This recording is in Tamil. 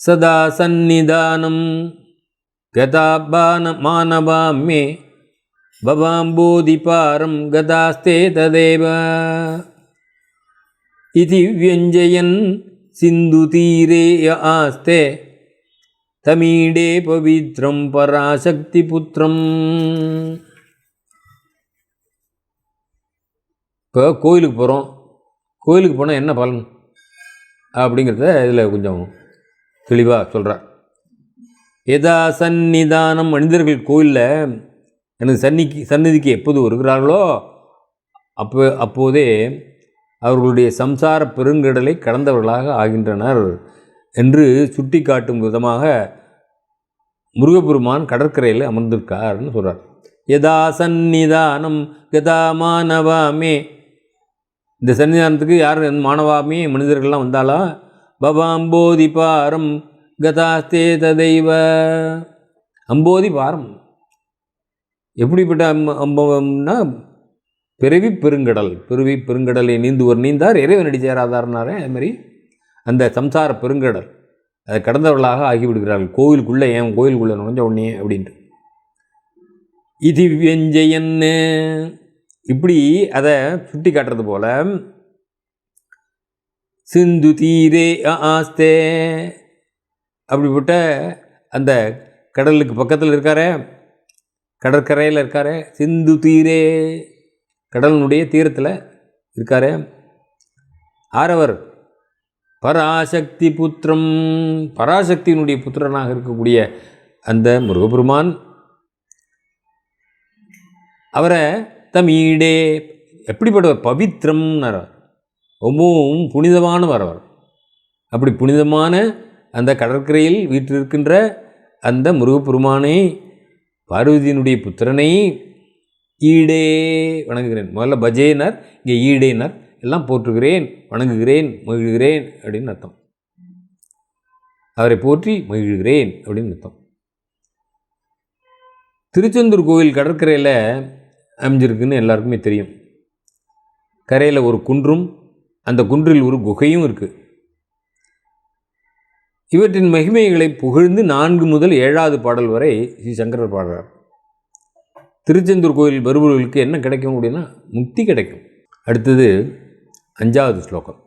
சதா சந்நிதானம் கதாபான கதாபானமானவாம் மே பவாம்பூதிபாரம் கதாஸ்தே ததேவ இது வியஞ்சயன் சிந்து தீரே ஆஸ்தே தமிழே பவித்ரம் பராசக்தி புத்திரம் இப்போ கோயிலுக்கு போகிறோம் கோயிலுக்கு போனால் என்ன பலன்? அப்படிங்கிறத இதில் கொஞ்சம் தெளிவாக சொல்கிறார் எதா சந்நிதானம் மனிதர்கள் கோயிலில் எனக்கு சன்னிக்கு சந்நிதிக்கு எப்போது வருகிறார்களோ அப்போ அப்போதே அவர்களுடைய சம்சார பெருங்கடலை கடந்தவர்களாக ஆகின்றனர் என்று சுட்டி காட்டும் விதமாக முருகப்பெருமான் கடற்கரையில் அமர்ந்திருக்கார்னு சொல்கிறார் யதா சந்நிதானம் கதா மானவாமே இந்த சன்னிதானத்துக்கு யார் மானவாமே மனிதர்கள்லாம் வந்தாலும் பவாம்போதி பாரம் கதாஸ்தே ததைவ அம்போதி பாரம் எப்படிப்பட்ட அம்ப அம்பவம்னா பிறவி பெருங்கடல் பிறவி பெருங்கடலை நீந்துவர் நீந்தார் இறைவனடி சேராதார்னாரே அது மாதிரி அந்த சம்சார பெருங்கடல் அதை கடந்தவர்களாக ஆகிவிடுகிறார்கள். கோவிலுக்குள்ளே ஏன் கோவிலுக்குள்ளே நுழைஞ்ச உடனே அப்படின்ட்டு. இது வெஞ்சயன்னு இப்படி அதை சுட்டி காட்டுறது போல் சிந்து தீரே ஆஸ்தே. அப்படிப்பட்ட அந்த கடலுக்கு பக்கத்தில் இருக்காரே கடற்கரையில் இருக்காரே சிந்து தீரே. கடலினுடைய தீரத்தில் இருக்காரே. ஆரவர் பராசக்தி புத்திரம் பராசக்தியினுடைய புத்திரனாக இருக்கக்கூடிய அந்த முருகபெருமான் அவரை தமிழே எப்படிப்பட்டவர்? பவித்திரம்னார் ரொம்பவும் புனிதமானவர் அவர் அப்படி புனிதமான அந்த கடற்கரையில் வீற்றிருக்கின்ற அந்த முருகப்பெருமானை பார்வதியினுடைய புத்திரனை ஈடே வணங்குகிறேன். முதல்ல பஜேனர் இங்கே ஈடேனர் எல்லாம் போற்றுகிறேன் வணங்குகிறேன் மகிழ்கிறேன் அப்படின்னு அர்த்தம். அவரை போற்றி மகிழ்கிறேன் அப்படின்னு அர்த்தம். திருச்செந்தூர் கோவில் கடற்கரையில் அமைஞ்சிருக்குன்னு எல்லாருக்குமே தெரியும். கரையில் ஒரு குன்றும் அந்த குன்றில் ஒரு குகையும் இருக்குது இவற்றின் மகிமைகளை புகழ்ந்து நான்கு முதல் ஏழாவது பாடல் வரை ஸ்ரீ சங்கரர் பாடுறார். திருச்செந்தூர் கோயில் வருபவர்களுக்கு என்ன கிடைக்கும் அப்படின்னா முக்தி கிடைக்கும். அடுத்தது அஞ்சாவது ஸ்லோகம்.